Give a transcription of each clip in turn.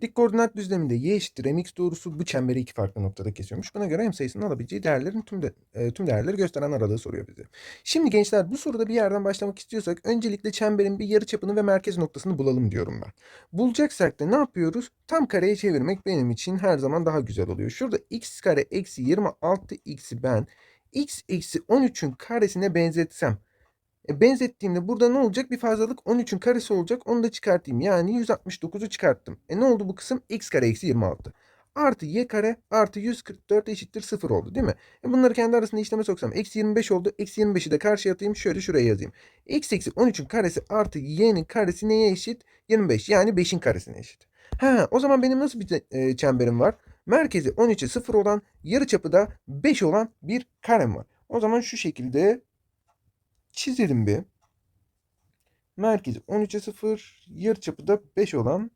Dik koordinat düzleminde y eşittir mx doğrusu bu çemberi iki farklı noktada kesiyormuş. Buna göre m sayısının alabileceği değerlerin tüm de, e, tüm değerleri gösteren aralığı soruyor bize. Şimdi gençler bu soruda bir yerden başlamak istiyorsak öncelikle çemberin bir yarıçapını ve merkez noktasını bulalım diyorum ben. Bulacaksak da ne yapıyoruz? Tam kareye çevirmek benim için her zaman daha güzel oluyor. Şurada x kare eksi 26 x'i ben x eksi 13'ün karesine benzetsem e, benzettiğimde burada ne olacak? Bir fazlalık 13'ün karesi olacak. Onu da çıkartayım. Yani 169'u çıkarttım. E ne oldu bu kısım? x kare eksi 26. Artı y kare artı 144 eşittir 0 oldu değil mi? E bunları kendi arasında işleme soksam. Eksi 25 oldu. Eksi 25'i de karşıya atayım. Şöyle şuraya yazayım. x eksi 13'ün karesi artı y'nin karesi neye eşit? 25. Yani 5'in karesine eşit. Ha, o zaman benim nasıl bir e, çemberim var? Merkezi 13'e 0 olan, yarıçapı da 5 olan bir karem var. O zaman şu şekilde çizelim bir. Merkezi 13'e 0, yarıçapı da 5 olan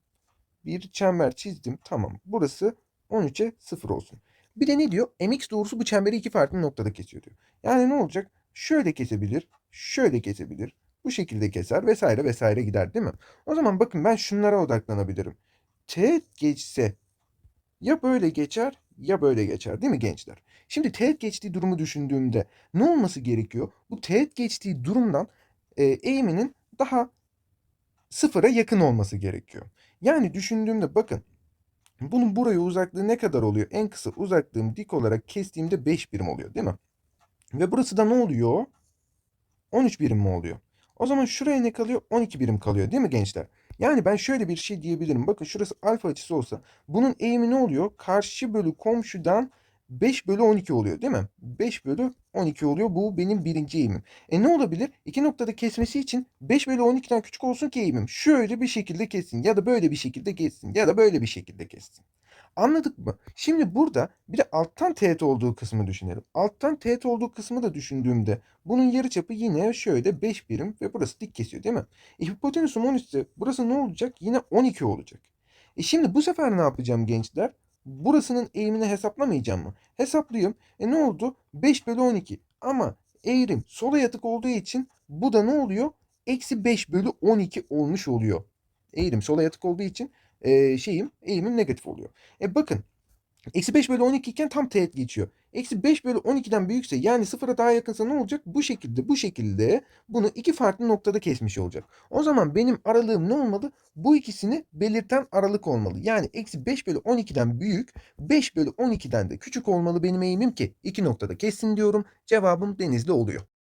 bir çember çizdim. Tamam. Burası 13'e 0 olsun. Bir de ne diyor? mx doğrusu bu çemberi iki farklı noktada kesiyor diyor. Yani ne olacak? Şöyle kesebilir, şöyle kesebilir. Bu şekilde keser vesaire vesaire gider değil mi? O zaman bakın ben şunlara odaklanabilirim. Teğet geçse ya böyle geçer ya böyle geçer değil mi gençler? Şimdi teğet geçtiği durumu düşündüğümde ne olması gerekiyor? Bu teğet geçtiği durumdan e, eğiminin daha sıfıra yakın olması gerekiyor. Yani düşündüğümde bakın bunun buraya uzaklığı ne kadar oluyor? En kısa uzaklığım dik olarak kestiğimde 5 birim oluyor değil mi? Ve burası da ne oluyor? 13 birim mi oluyor? O zaman şuraya ne kalıyor? 12 birim kalıyor değil mi gençler? Yani ben şöyle bir şey diyebilirim. Bakın şurası alfa açısı olsa bunun eğimi ne oluyor? Karşı bölü komşudan 5 bölü 12 oluyor değil mi? 5 bölü 12 oluyor. Bu benim birinci eğimim. E ne olabilir? İki noktada kesmesi için 5 bölü 12'den küçük olsun ki eğimim. Şöyle bir şekilde kessin ya da böyle bir şekilde kessin ya da böyle bir şekilde kessin. Anladık mı? Şimdi burada bir de alttan teğet olduğu kısmı düşünelim. Alttan teğet olduğu kısmı da düşündüğümde bunun yarıçapı yine şöyle 5 birim ve burası dik kesiyor değil mi? E, hipotenüsüm 13 ise burası ne olacak? Yine 12 olacak. E şimdi bu sefer ne yapacağım gençler? Burasının eğimini hesaplamayacağım mı? Hesaplayayım. E ne oldu? 5 bölü 12. Ama eğrim sola yatık olduğu için bu da ne oluyor? Eksi 5 bölü 12 olmuş oluyor. Eğrim sola yatık olduğu için e, şeyim eğimim negatif oluyor. E bakın Eksi 5 bölü 12 iken tam teğet geçiyor. Eksi 5 bölü 12'den büyükse yani sıfıra daha yakınsa ne olacak? Bu şekilde bu şekilde bunu iki farklı noktada kesmiş olacak. O zaman benim aralığım ne olmalı? Bu ikisini belirten aralık olmalı. Yani eksi 5 bölü 12'den büyük 5 bölü 12'den de küçük olmalı benim eğimim ki iki noktada kessin diyorum. Cevabım denizli oluyor.